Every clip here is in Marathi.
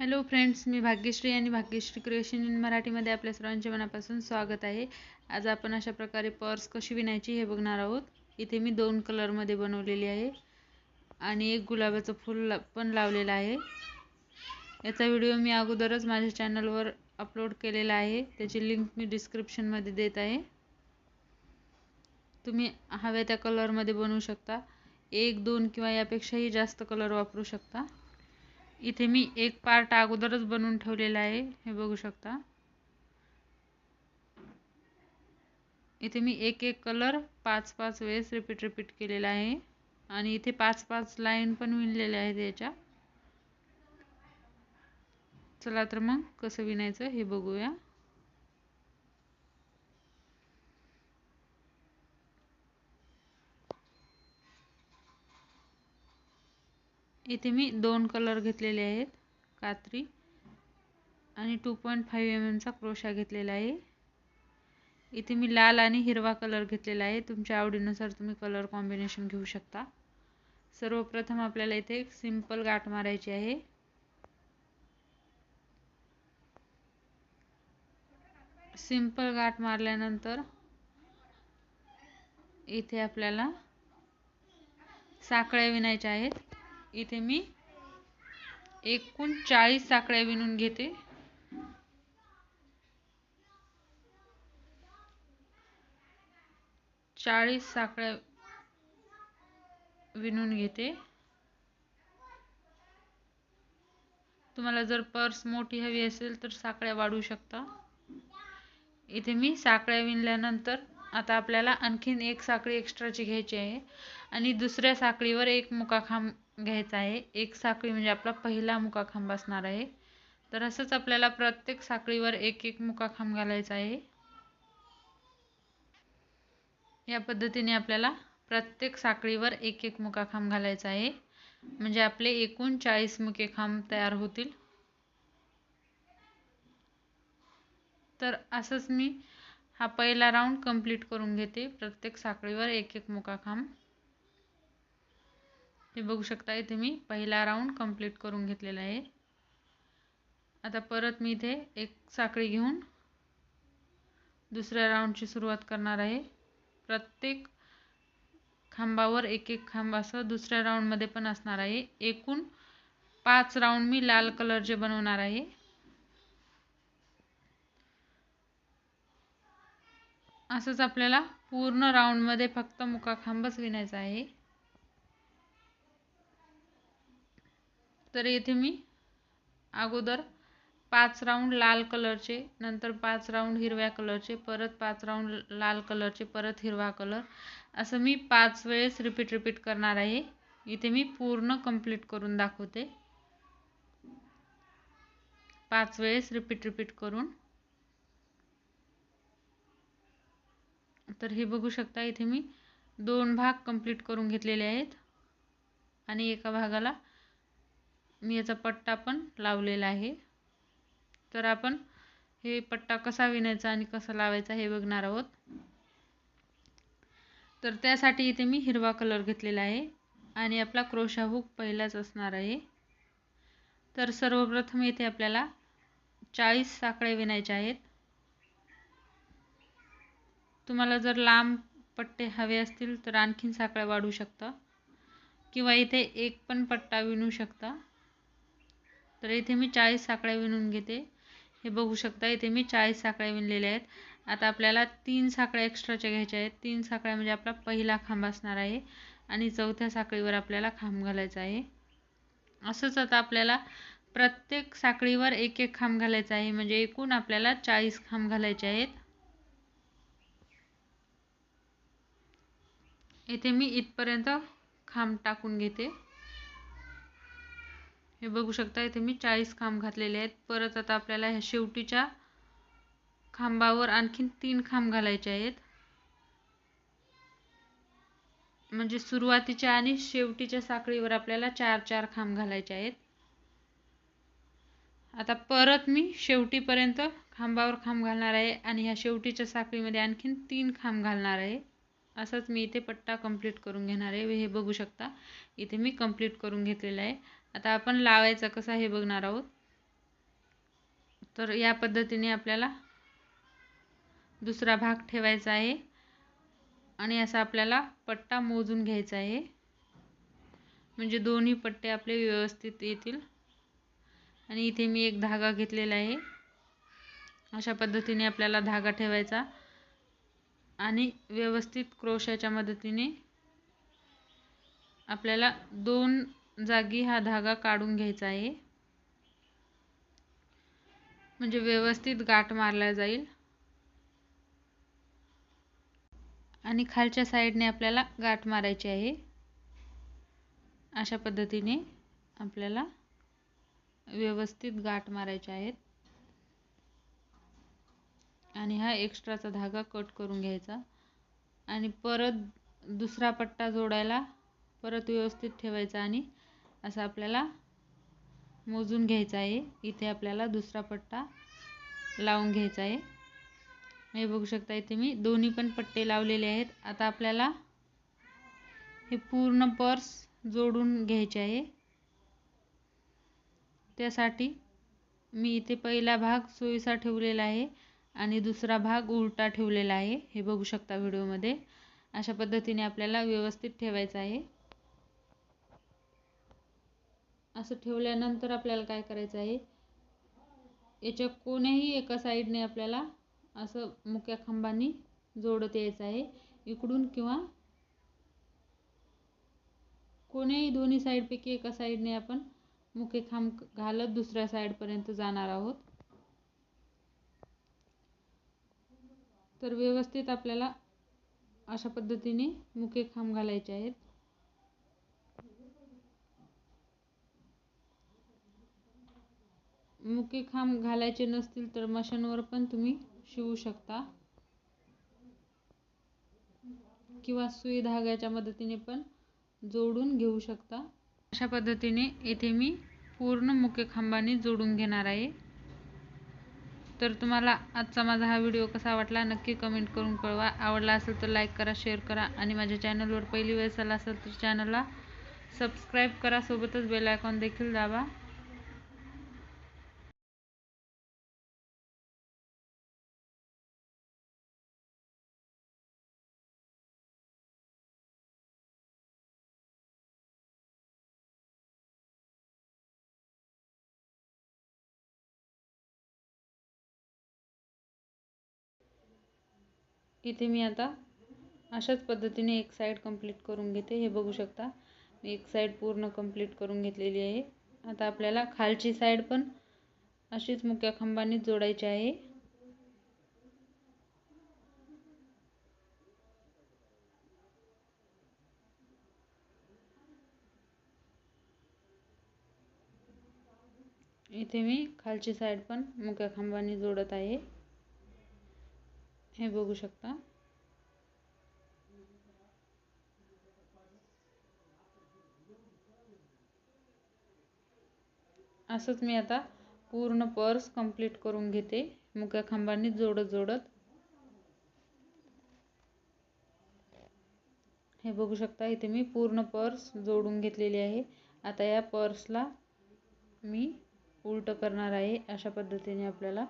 हॅलो फ्रेंड्स मी भाग्यश्री आणि भाग्यश्री क्रिएशन इन मराठीमध्ये आपल्या सर्वांचे मनापासून स्वागत आहे. आज आपण अशा प्रकारे पर्स कशी विणायची हे बघणार आहोत. इथे मी दोन कलरमध्ये बनवलेली आहे आणि एक गुलाबाचं फूल पण लावलेलं आहे. याचा व्हिडिओ मी अगोदरच माझ्या चॅनलवर अपलोड केलेला आहे. त्याची लिंक मी डिस्क्रिप्शनमध्ये देत आहे. तुम्ही हव्या त्या कलरमध्ये बनवू शकता. एक दोन किंवा यापेक्षाही जास्त कलर वापरू शकता. इथे मी एक पार्ट अगोदरच बनवून ठेवलेला आहे. हे बघू शकता. इथे मी एक एक कलर पाच पाच वेळेस रिपीट रिपीट केलेला आहे. आणि इथे पाच पाच लाईन पण विणलेल्या आहेत याच्या. चला तर मग कसं विणायचं हे बघूया. इथे मी दोन कलर घेतलेले आहेत कात्री. आणि टू पॉईंट फाईव्ह एम एमचा क्रोशा घेतलेला आहे. इथे मी लाल आणि हिरवा कलर घेतलेला आहे. तुमच्या आवडीनुसार तुम्ही कलर कॉम्बिनेशन घेऊ शकता. सर्वप्रथम आपल्याला इथे एक सिंपल गाठ मारायची आहे. सिंपल गाठ मारल्यानंतर इथे आपल्याला साखळ्या विणायच्या आहेत. इथे मी एकूण चाळीस साखळ्या विणून घेते. चाळीस साखळ्या विणून घेते. तुम्हाला जर पर्स मोठी हवी असेल तर साखळ्या वाढवू शकता. इथे मी साखळ्या विणल्यानंतर आता आपल्याला आणखीन एक साखळी एक्स्ट्राची घ्यायची आहे. आणि दुसऱ्या साखळीवर एक मुकाखांब घ्यायचा आहे. एक साखळी म्हणजे आपला पहिला मुकाखांब असणार आहे. तर असंच आपल्याला प्रत्येक साखळीवर एक एक मुकाखांब घालायचा आहे. या पद्धतीने आपल्याला प्रत्येक साखळीवर एक एक मुकाखांब घालायचा आहे. म्हणजे आपले एकूण चाळीस मुकेखांब तयार होतील. तर असंच मी हा पहिला राऊंड कंप्लीट करून घेते. प्रत्येक साखळीवर एक एक मुकाखांब. हे बघू शकता इथे मी पहिला राऊंड कंप्लीट करून घेतलेला आहे. आता परत मी इथे एक साखळी घेऊन दुसऱ्या राऊंडची सुरुवात करणार आहे. प्रत्येक खांबावर एक एक खांब असं दुसऱ्या राऊंडमध्ये पण असणार आहे. एकूण पाच राऊंड मी लाल कलरचे बनवणार आहे. असंच आपल्याला पूर्ण राऊंडमध्ये फक्त मुकाखांबच विणायचा आहे. तर येथे मी अगोदर पाच राऊंड लाल कलरचे नंतर पाच राऊंड हिरव्या कलरचे परत पाच राऊंड लाल कलरचे परत हिरवा कलर असं मी पाच वेळेस रिपीट रिपीट करणार आहे. इथे मी पूर्ण कंप्लीट करून दाखवते. पाच वेळेस रिपीट रिपीट करून. तर हे बघू शकता इथे मी दोन भाग कंप्लीट करून घेतलेले आहेत. आणि एका भागाला मी याचा पट्टा पण लावलेला आहे. तर आपण हे पट्टा कसा विणायचा आणि कसा लावायचा हे बघणार आहोत. तर त्यासाठी इथे मी हिरवा कलर घेतलेला आहे आणि आपला क्रोशा हुक पहिलाच असणार आहे. तर सर्वप्रथम इथे आपल्याला चाळीस साखळे विणायचे आहेत. तुम्हाला जर लांब पट्टे हवे असतील तर आणखीन साखळ्या वाढू शकता किंवा इथे एक पण पट्टा विणू शकता. तर इथे मी चाळीस साखळ्या विणून घेते. हे बघू शकता इथे मी चाळीस साखळ्या विणलेल्या आहेत. आता आपल्याला तीन साखळ्या एक्स्ट्राच्या घ्यायच्या आहेत. तीन साखळ्या म्हणजे आपला पहिला खांब असणार आहे आणि चौथ्या साखळीवर आपल्याला खांब घालायचा आहे. असंच आता आपल्याला प्रत्येक साखळीवर एक एक खांब घालायचा आहे. म्हणजे एकूण आपल्याला चाळीस खांब घालायचे आहेत. इथे मी इथपर्यंत खांब टाकून घेते. हे बघू शकता इथे मी चाळीस खांब घातलेले आहेत. परत आता आपल्याला ह्या शेवटीच्या खांबावर आणखीन तीन खांब घालायचे आहेत. म्हणजे सुरुवातीच्या आणि शेवटीच्या साखळीवर आपल्याला चार चार खांब घालायचे आहेत. आता परत मी शेवटीपर्यंत खांबावर खांब घालणार आहे आणि ह्या शेवटीच्या साखळीमध्ये आणखीन तीन खांब घालणार आहे. असंच मी इथे पट्टा कंप्लीट करून घेणार आहे. हे बघू शकता इथे मी कंप्लीट करून घेतलेलं आहे. आता आपण लावायचा कसा हे बघणार आहोत. तर या पद्धतीने आपल्याला दुसरा भाग ठेवायचा आहे. आणि असा आपल्याला पट्टा मोजून घ्यायचा आहे. म्हणजे दोन्ही पट्टे आपले व्यवस्थित येतील. आणि इथे मी एक धागा घेतलेला आहे. अशा पद्धतीने आपल्याला धागा ठेवायचा. आणि व्यवस्थित क्रोशाच्या मदतीने आपल्याला दोन जागी हा धागा काढून घ्यायचा आहे. म्हणजे व्यवस्थित गाठ मारला जाईल. आणि खालच्या साईडने आपल्याला गाठ मारायची आहे. अशा पद्धतीने आपल्याला व्यवस्थित गाठ मारायचे आहेत. आणि हा एक्स्ट्राचा धागा कट करून घ्यायचा. आणि परत दुसरा पट्टा जोडायला परत व्यवस्थित ठेवायचा आणि असं आपल्याला मोजून घ्यायचं आहे. इथे आपल्याला दुसरा पट्टा लावून घ्यायचा आहे. हे बघू शकता इथे मी दोन्ही पण पट्टे लावलेले आहेत. आता आपल्याला हे पूर्ण पर्स जोडून घ्यायचे आहे. त्यासाठी मी इथे पहिला भाग सोयीचा ठेवलेला आहे आणि दुसरा भाग उलटा ठेवलेला आहे. हे बघू शकता व्हिडिओमध्ये. अशा पद्धतीने आपल्याला व्यवस्थित ठेवायचं आहे. असं ठेवल्यानंतर आपल्याला काय करायचं आहे? याच्या कोण्याही एका साईडने आपल्याला असं मुक्या खांबांनी जोडत यायचं आहे. इकडून किंवा कोण्याही दोन्ही साईडपैकी एका साईडने आपण मुके खांब घालत दुसऱ्या साईडपर्यंत जाणार आहोत. तर व्यवस्थित आपल्याला अशा पद्धतीने मुके खांब घालायचे आहेत. मुके खांब घालायचे नसतील तर मशांवर पण तुम्ही शिवू शकता. किंवा सुई धाग्याच्या मदतीने पण जोडून घेऊ शकता. अशा पद्धतीने येथे मी पूर्ण मुके खांबाने जोडून घेणार आहे. तर तुम्हाला आजचा माझा हा व्हिडिओ कसा वाटला नक्की कमेंट करून कळवा. आवडला असेल तर लाईक करा शेअर करा आणि माझ्या चॅनलवर पहिली वेळेस आला असेल तर चॅनलला सबस्क्राईब करा. सोबतच बेल आयकॉन देखील दाबा. इथे मी आता अशाच पद्धतीने एक साईड कंप्लीट करून घेते. हे बघू शकता. मी एक साईड पूर्ण कंप्लीट करून घेतलेली आहे. आता आपल्याला खालची साईड पण अशीच मुक्या खांबाने जोडायची आहे. इथे मी खालची साईड पण मुक्या खांबाने जोडत आहे. हे बघू शकता. असंच मी आता पूर्ण पर्स कंप्लीट करून घेते. मुक्या खांबांनी जोडत जोडत. हे बघू शकता इथे मी पूर्ण पर्स जोडून घेतलेली आहे. आता या पर्सला मी उलट करणार आहे अशा पद्धतीने आपल्याला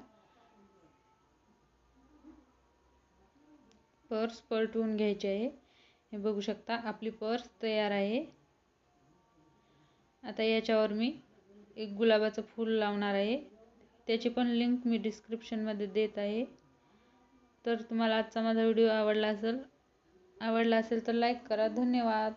पर्स पलटवून घ्यायची आहे. हे बघू शकता आपली पर्स तयार आहे. आता याच्यावर मी एक गुलाबाचं फूल लावणार आहे. त्याची पण लिंक मी डिस्क्रिप्शनमध्ये देत आहे. तर तुम्हाला आजचा माझा व्हिडिओ आवडला असेल आवडला असेल तर लाईक करा. धन्यवाद.